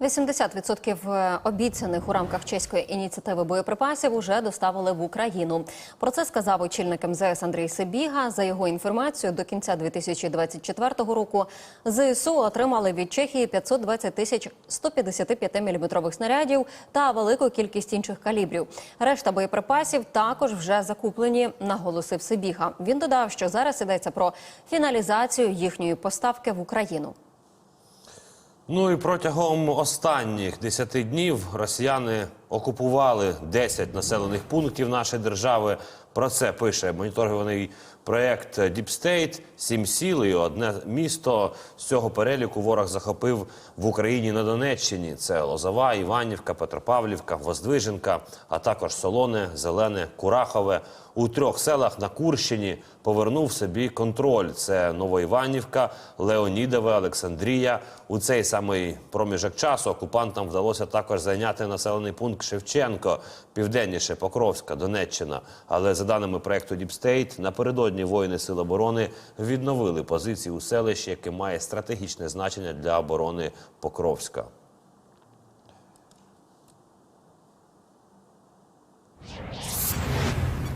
80% обіцяних у рамках чеської ініціативи боєприпасів уже доставили в Україну. Про це сказав очільник МЗС Андрій Сибіга. За його інформацією, до кінця 2024 року ЗСУ отримали від Чехії 520 тисяч 155 мм снарядів та велику кількість інших калібрів. Решта боєприпасів також вже закуплені, наголосив Сибіга. Він додав, що зараз йдеться про фіналізацію їхньої поставки в Україну. Ну і протягом останніх 10 днів росіяни окупували 10 населених пунктів нашої держави. Про це пише моніторгований проект Deep State. Сім сіл і одне місто з цього переліку ворог захопив в Україні на Донеччині. Це Лозова, Іванівка, Петропавлівка, Воздвиженка, а також Солоне, Зелене, Курахове. У трьох селах на Курщині повернув собі контроль. Це Новоіванівка, Леонідове, Олександрія. У цей самий проміжок часу окупантам вдалося також зайняти населений пункт Шевченко, південніше Покровська, Донеччина. Але за даними проекту Діпстейт, напередодні воїни Сил оборони відновили позиції у селищі, яке має стратегічне значення для оборони Покровська. Yeah.